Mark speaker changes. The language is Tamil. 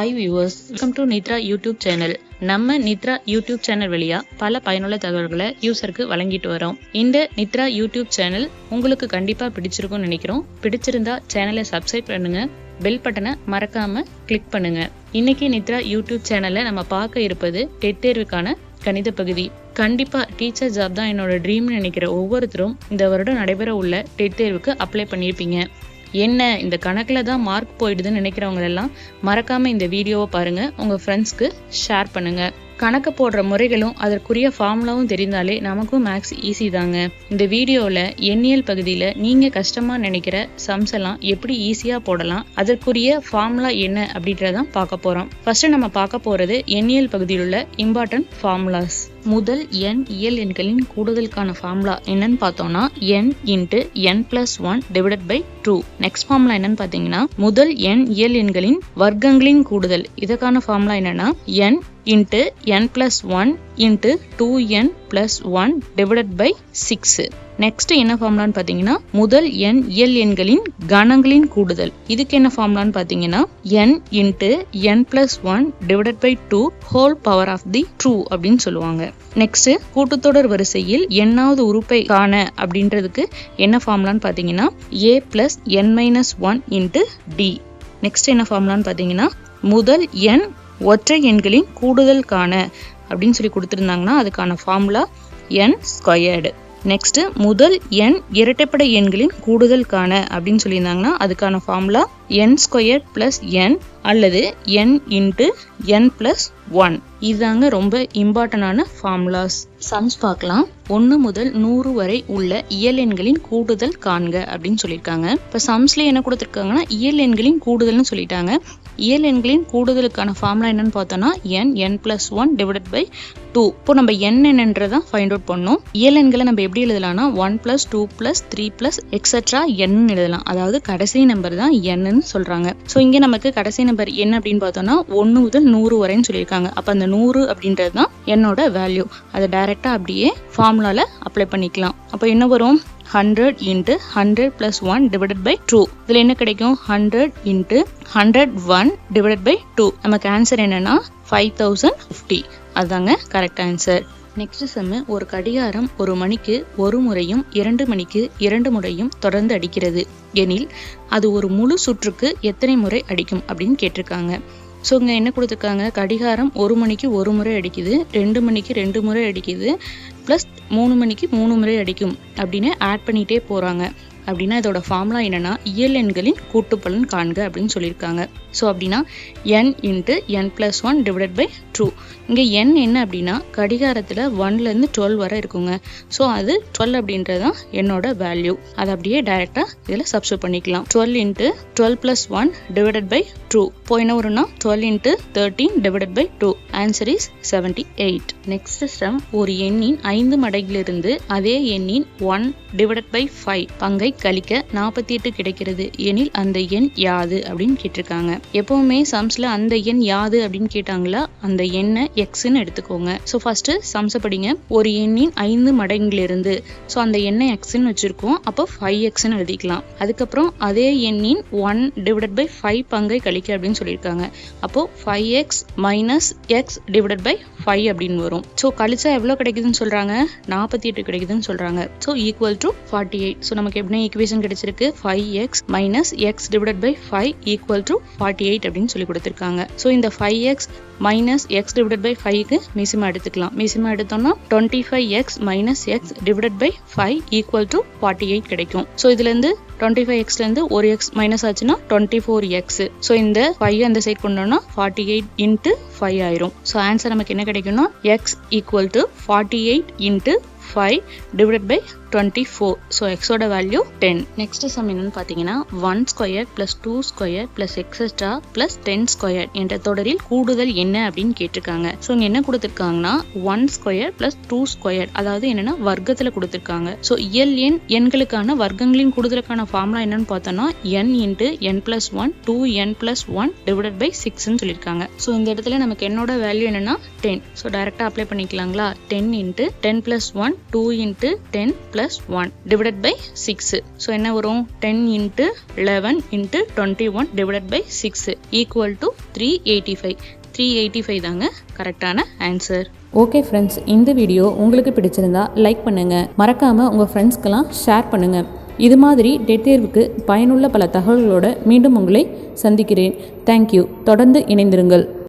Speaker 1: Hi viewers welcome to Nithra YouTube channel நம்ம நித்ரா யூடியூப் சேனல் வழியா பல பயனுள்ள தகவல்களை யூசருக்கு வழங்கிட்டு வரோம். இந்த நித்ரா யூடியூப் சேனல் உங்களுக்கு கண்டிப்பா பிடிச்சிருக்கும்னு நினைக்கிறோம். பிடிச்சிருந்தா சேனலை சப்ஸ்கிரைப் பண்ணுங்க. பெல் பட்டனை மறக்காம கிளிக் பண்ணுங்க. இன்னைக்கு நித்ரா யூடியூப் சேனல்ல நம்ம பார்க்க இருப்பது டெட் தேர்வுக்கான கணித பகுதி. கண்டிப்பா டீச்சர் ஜாப் தான் என்னோட ட்ரீம்னு நினைக்கிற ஒவ்வொருத்தரும் இந்த வருடம் நடைபெற உள்ள டெட் தேர்வுக்கு அப்ளை பண்ணியிருப்பீங்க என்ன இந்த கணக்கில் தான் மார்க் போயிடுதுன்னு நினைக்கிறவங்க எல்லாம் இந்த வீடியோவை பாருங்கள் உங்கள் ஃப்ரெண்ட்ஸ்க்கு ஷேர் பண்ணுங்கள் கணக்கு போடுற முறைகளும் அதற்குரிய ஃபார்முலாவும் தெரிந்தாலே நமக்கும் மேக்ஸ் ஈஸி தாங்க. இந்த வீடியோவில் எண்ணியல் பகுதியில் நீங்கள் கஷ்டமாக நினைக்கிற சம்ஸ் எல்லாம் எப்படி ஈஸியாக போடலாம் அதற்குரிய ஃபார்முலா என்ன அப்படின்றதான் பார்க்க போகிறோம் ஃபர்ஸ்ட் நம்ம பார்க்க போகிறது எண்ணியல் பகுதியில் உள்ள இம்பார்ட்டன்ட் ஃபார்முலாஸ் முதல் எண் இயல் எண்களின் கூடுதலுக்கான ஃபார்முலா என்னன்னு பார்த்தோம்னா n into n plus one divided by two next formula என்னன்னு பார்த்தீங்கன்னா முதல் எண் இயல் எண்களின் வர்க்கங்களின் கூடுதல். இதற்கான ஃபார்முலா என்னன்னா n into n plus one into two n plus one divided by six next என்ன ஃபார்முலான்னு பார்த்தீங்கன்னா முதல் எண் இயல் எண்களின் கணங்களின் கூடுதல். இதுக்கு என்ன ஃபார்முலான்னு பார்த்தீங்கன்னா N into N plus one divided by two whole power of the two அப்படின்னு சொல்லுவாங்க. நெக்ஸ்ட் கூட்டுத்தொடர் வரிசையில் எண்ணாவது உறுப்பை காண அப்படின்றதுக்கு என்ன ஃபார்முலான்னு பார்த்தீங்கன்னா A plus N minus one into D next என்ன ஃபார்முலான்னு பார்த்தீங்கன்னா முதல் எண் ஒற்றை எண்களின் கூடுதல் காண அப்படின்னு சொல்லி கொடுத்துருந்தாங்கன்னா அதுக்கான ஃபார்முலா என் ஸ்கொயர்டு நெக்ஸ்ட்டு முதல் எண் இரட்டைப்படை எண்களின் கூடுதல் காண அப்படின்னு சொல்லியிருந்தாங்கன்னா அதுக்கான formula N square plus N அல்லது N into N plus one இதுதாங்க ரொம்ப இம்பார்ட்டண்டான ஃபார்முலாஸ் சம்ஸ் பார்க்கலாம். ஒன்று முதல் நூறு வரை உள்ள இயல் எண்களின் கூடுதல் காண்க அப்படின்னு சொல்லியிருக்காங்க. இப்போ சம்ஸ்ல என்ன கொடுத்துருக்காங்கன்னா இயல் எண்களின் கூடுதல்னு சொல்லிட்டாங்க. இயல் எண்களின் கூடுதலுக்கான ஃபார்முலா என்னன்னு பார்த்தோம்னா N N plus one divided by two இப்போ நம்ம என் என்னன்றதான் ஃபைண்ட் அவுட் பண்ணோம். இயல் எண்களை நம்ம எப்படி எழுதலாம்னா one plus two plus three plus extra N எழுதலாம். அதாவது கடைசி நம்பர் தான் என்னன்னு சொல்கிறாங்க ஸோ இங்கே நமக்கு கடைசி நம்பர் என்ன அப்படின்னு பார்த்தோம்னா ஒன்று முதல் நூறு வரைன்னு சொல்லியிருக்காங்க. அப்போ அந்த நூறு அப்படின்றது தான் என்னோட வேல்யூ அதை டைரெக்டாக அப்படியே ஃபார்முலாவில் அப்ளை பண்ணிக்கலாம். அப்போ என்ன வரும்? Hundred into hundred plus one divided by two இதில் என்ன கிடைக்கும்? Hundred into hundred one divided by two நமக்கு ஆன்சர் என்னன்னா ஃபைவ் தௌசண்ட் ஃபிஃப்டி அதுதாங்க கரெக்ட் ஆன்சர் நெக்ஸ்ட் செம்மு ஒரு கடிகாரம் ஒரு மணிக்கு ஒரு முறையும் இரண்டு மணிக்கு இரண்டு முறையும் தொடர்ந்து அடிக்கிறது. எனில் அது ஒரு முழு சுற்றுக்கு எத்தனை முறை அடிக்கும் அப்படின்னு கேட்டிருக்காங்க. ஸோ இங்கே என்ன கொடுத்துருக்காங்க? கடிகாரம் ஒரு மணிக்கு ஒரு முறை அடிக்குது ரெண்டு மணிக்கு ரெண்டு முறை அடிக்குது ப்ளஸ் மூணு மணிக்கு மூணு முறை அடிக்கும் அப்படின்னு ஆட் பண்ணிகிட்டே போகிறாங்க அப்படின்னா இதோட ஃபார்முலா என்னென்னா இயல் எண்களின் கூட்டுப்பலன் காண்க அப்படின்னு சொல்லியிருக்காங்க. ஸோ அப்படின்னா N into N plus one divided by two இங்கே என் என்ன அப்படின்னா கடிகாரத்தில் ஒன்லேருந்து டுவெல் வரை இருக்குங்க. ஸோ அது டுவெல் அப்படின்றது தான் என்னோட வேல்யூ அதை அப்படியே டைரெக்டாக இதில் சப்ஸ்டியூட் பண்ணிக்கலாம். Twelve into twelve plus one divided by two இப்போ என்ன வரும்னா twelve into thirteen divided by two answer is seventy eight next sum ஒரு எண்ணின் ஐந்து மடங்கிலிருந்து அதே எண்ணின் ஒன் டிவைடட் பை ஃபைவ் பங்கை கழிக்க நாற்பத்தி எட்டு கிடைக்கிறது. எனில் அந்த எண் யாது அப்படின்னு கேட்டிருக்காங்க. எப்பவுமே சம்ஸ்ல அந்த எண் யாது அப்படின்னு கேட்டாங்களா அந்த எண்ணை எக்ஸ்ன்னு எடுத்துக்கோங்க. ஸோ ஃபர்ஸ்ட் சம்ஸை படிங்க. ஒரு எண்ணின் ஐந்து மடங்கிலிருந்து ஸோ அந்த எண்ணை எக்ஸ்ன்னு வச்சிருக்கோம். அப்போ ஃபைவ் எக்ஸ்ன்னு எழுதிக்கலாம். அதுக்கப்புறம் அதே எண்ணின் ஒன் டிவைடட் பை ஃபைவ் பங்கை கழிக்க அப்படின்னு சொல்லியிருக்காங்க. அப்போ five X minus X divided by five அப்படின்னு வரும். ஸோ கழிச்சா எவ்வளோ கிடைக்குதுன்னு சொல்றாங்க? நாற்பத்தி எட்டு கிடைக்குதுன்னு சொல்றாங்க. So equal to forty eight so நமக்கு எப்படி ஈக்குவேஷன் கிடைச்சிருக்கு? Five X minus X divided by five equal to forty eight அப்படின்னு சொல்லி கொடுத்துருக்காங்க. ஸோ இந்த five X minus X divided by ஃபைவ்க்கு மிசிமா எடுத்துக்கலாம். மிசிமா எடுத்தோம்னா twenty five X minus X divided by five equal to forty eight கிடைக்கும். ஸோ இதுலேருந்து டுவெண்ட்டி ஃபைவ் எக்ஸ்லேருந்து ஒரு எக்ஸ் மைனஸ் ஆச்சுன்னா டுவெண்ட்டி ஃபோர் எக்ஸ் ஸோ இந்த ஃபைவ் அந்த சைட் கொண்டோம்னா ஃபார்ட்டி எயிட் இன்ட்டு ஃபைவ் ஆயிரும். ஸோ ஆன்சர் நமக்கு என்ன கிடைக்கும்னா X equal to forty eight into five divided by twenty four so எக்ஸோட வேல்யூ டென் நெக்ஸ்ட் சம் என்னன்னு பார்த்தீங்கன்னா one square plus two square plus extra plus ten square என்ற தொடரில் கூடுதல் என்ன அப்படின்னு கேட்டிருக்காங்க. ஸோ இங்கே என்ன கொடுத்துருக்காங்கன்னா one square plus two square அதாவது என்னன்னா வர்க்கத்தில் கொடுத்துருக்காங்க. ஸோ இயல் எண் எண்களுக்கான வர்க்கங்களின் கூடுதலுக்கான ஃபார்முலா என்னன்னு பார்த்தோம்னா N into N plus one two N plus one divided by சிக்ஸ்ன்னு சொல்லியிருக்காங்க. ஸோ இந்த இடத்துல நமக்கு என்னோட வேல்யூ என்னன்னா டென் ஸோ டேரெக்டாக apply பண்ணிக்கலாங்களா? Ten into ten plus one one two into ten plus one divided by six so என்ன வரும்? Ten into eleven into twenty one divided by six equal to three eighty five three eighty five தாங்க கரெக்டான ஆன்சர்
Speaker 2: ஓகே ஃப்ரெண்ட்ஸ் இந்த வீடியோ உங்களுக்கு பிடிச்சிருந்தா லைக் பண்ணுங்கள் மறக்காமல் உங்கள் ஃப்ரெண்ட்ஸ்க்கெல்லாம் ஷேர் பண்ணுங்கள் இது மாதிரி டெட் தேர்வுக்கு பயனுள்ள பல தகவல்களோடு மீண்டும் உங்களை சந்திக்கிறேன். தேங்க்யூ தொடர்ந்து இணைந்திருங்கள்.